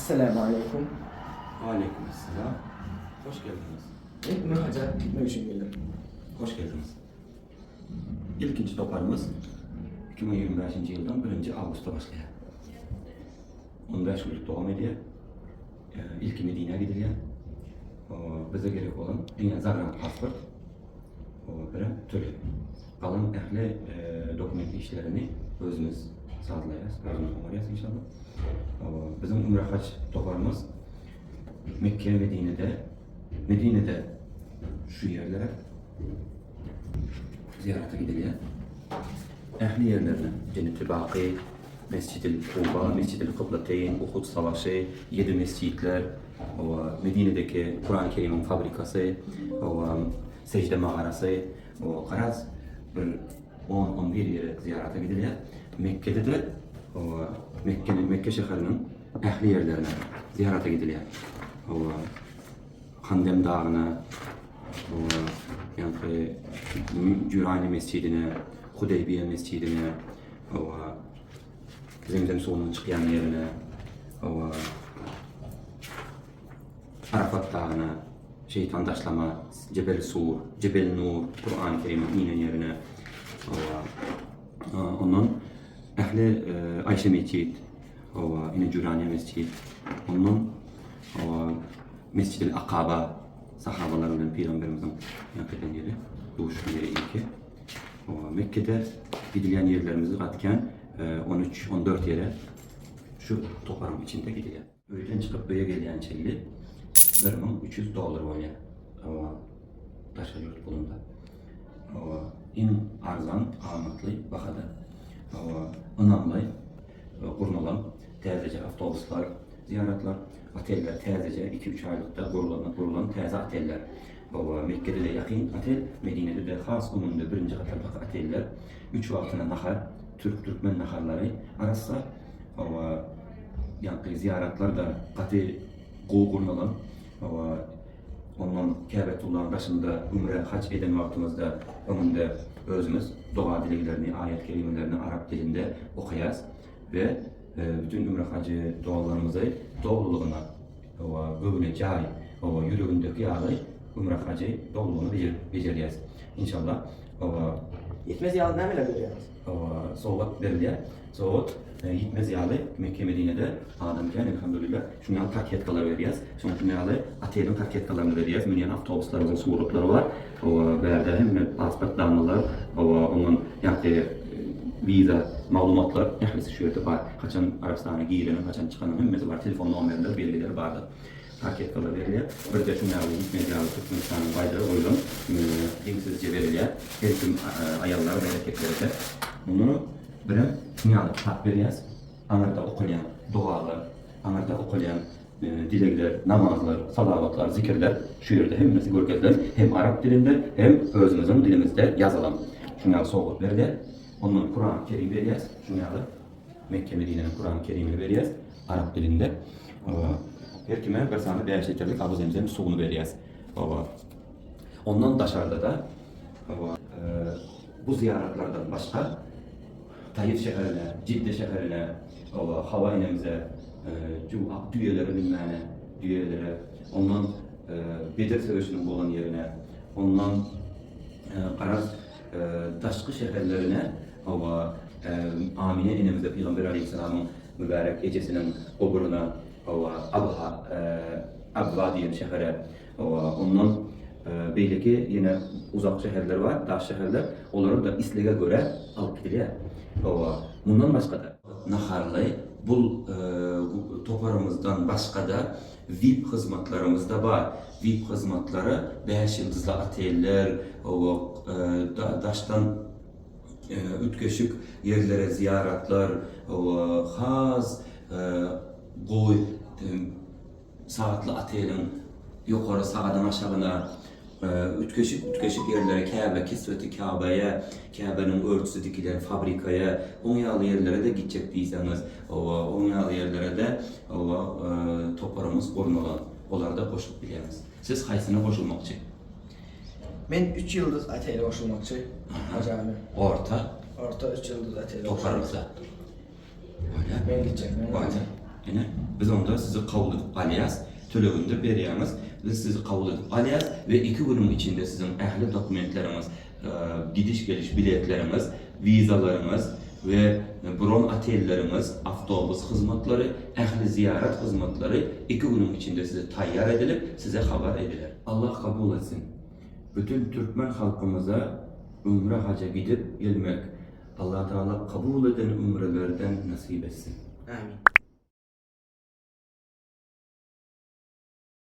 Esselamu Aleyküm. Aleykümselam. Hoş geldiniz. Bunu hacca gitmek için geldim. Hoş geldiniz. İlkinci toparımız 2025 yıldan 1. Ağustos'ta başlayan. 15 günlük devam ediyor. Ee, İlki Medine'ye gidiliyor. O, bize gerek olan dünya zarra pasport. Bir türlü. Kalan ehli e, dokument işlerini özümüz sağlayacağız. Özümüz umarız inşallah. Bizim Umre Hac toparımız Mekke, Medine'de Medine'de şu yerlere ziyarete gidiliyor. Ehli yerlerine Cennet-i Baki, Mescid-i Kuba, Mescid-i Kıblateyn, Uhud Savaşı, yedi mescitler, Medine'deki Kur'an-ı Kerim'in fabrikası, secde mağarası, o Karaz bir 10-11 yere ziyarete gidiliyor. Mekke'de de o Mekke'nin Mekke şehrinin ehli yerlerine ziyarete gidiliyor. O Kandem Dağı'na, o, yani Cürani Mescidine, Hudeybiye Mescidine, o Zemzem suyunun çıkan yerine, o Arafat Dağı'na, Şeytan Taşlama, Cebel Sur, Cebel Nur, Kur'an-ı Kerim'in inen yerine, o, ondan Ehli e, Ayşe Mescid, o yine Cürani Mescid, ondan o Mescid-i Akaba, sahabaların Peygamberimizin yakılan yeri, doğuşun yeri ilki. O, Mekke'de gidilen yerlerimizi katken 13-14 yere şu toparım içinde gidiyor. Öğlen çıkıp böyle gelen çelli 1300 dolar oluyor. O taşa yurt bulunda. O en arzan, amatlı bakada. Önemli, kurnulan tezece avtobuslar, ziyaretler, oteller tezece 2-3 aylıkta kurulan, kurulan teze oteller. Baba Mekke'de de yakın otel, Medine'de de has umunda birinci katardaki oteller. Üç vaktine nahar, Türk Türkmen naharları arası. Baba yani ziyaretler de katı kurulan. Baba ondan Kabetullah'ın başında umre hac eden vaktimizde önünde özümüz dua dileklerini, ayet kelimelerini Arap dilinde okuyaz ve e, bütün umre hacı dualarımızı doğruluğuna böyle cay o yüreğindeki yağlı umre hacı doğruluğunu becer, becereceğiz. İnşallah o Yetmez yalnız ne bile görüyoruz? o soğuk veriliyor. Soğuk e, gitmez yağlı Mekke Medine'de adamken elhamdülillah şundan takiyetkalar veriyoruz. Sonra şundan atelin takiyetkalarını veriyoruz. Münyen avtobuslarımızın surutları var. O berde hem pasport damlalar, onun yani viza malumatlar hepsi şu yerde var. Kaçan Arabistan'a giyilenin, kaçan çıkanın hemmesi var. Telefon numaraları, belgeleri vardı. Paket veriliyor. Bir de şunlar var, gitmeye yağlı Türkmenistan'ın bayrağı oyulun. Dingsizce veriliyor. Her gün e, ayarları, bereketleri de. Bunu bir dünyalı kitap veriyoruz. Anarda okuyan dualar, anarda okuyan e, dilekler, namazlar, salavatlar, zikirler şu yerde hemmesi görkezler. Hem Arap dilinde hem özümüzün dilimizde yazılan. Şunlar soğuk veriliyor. Ondan Kur'an-ı Kerim veriyoruz. Şunları Mekke Medine'nin Kur'an-ı Kerim'ini veriyoruz. Arap dilinde. Her kime bir sana beş litrelik Abu Zemzem suyunu veriyoruz. Baba. Ondan dışarıda da baba, e, bu ziyaretlerden başka Tayyip şehrine, Cidde şehrine, baba, hava inemize, e, düğeleri bilmene, düğelere, ondan e, Bedir Savaşı'nın olan yerine, ondan e, Karaz e, daşkı şehirlerine hava e, Amine enemize Peygamber Aleyhisselam'ın mübarek gecesinin oburuna Abha e, Abba diyen şehre hava ondan e, belki yine uzak şehirler var, daş şehirler. Onları da islige göre alıp gidiliyor. Hava bundan başka da Naharlı e, bu toparımızdan başka da VIP hizmetlerimiz de var. VIP hizmetleri 5 yıldızlı oteller, o e, da, daştan e, ütkeşik yerlere ziyaretler, o haz e, goy e, saatli otelin yukarı sağdan aşağına e, ütkeşik ütkeşik yerlere Kabe, Kisveti Kabe'ye, Kabe'nin örtüsü dikilen fabrikaya, onyalı yerlere de gidecek değilseniz, o onyalı yerlere de o e, toparımız olan, onlarda koşup biliriz. Siz için? Ben 3 yıldız ateli koşulmakçı. Hacı abi. Orta, Orta 3 yıldız ateli toparımıza. Öyle. Ben Yani biz onda sizi kabul edip alyas, tölegünde berýämiz. Biz sizi kabul edip alyas ve iki günün içinde sizin ehli dokumentleriniz, e, gidiş geliş biletleriniz, vizalarınız ve bron otellerimiz, avtobus hizmetleri, ehli ziyaret hizmetleri iki günün içinde size tayyar edilip size haber edilir. Allah kabul etsin. Bütün Türkmen halkımıza umre haca gidip gelmek, Allah Teala kabul eden umrelerden nasip etsin. Amin.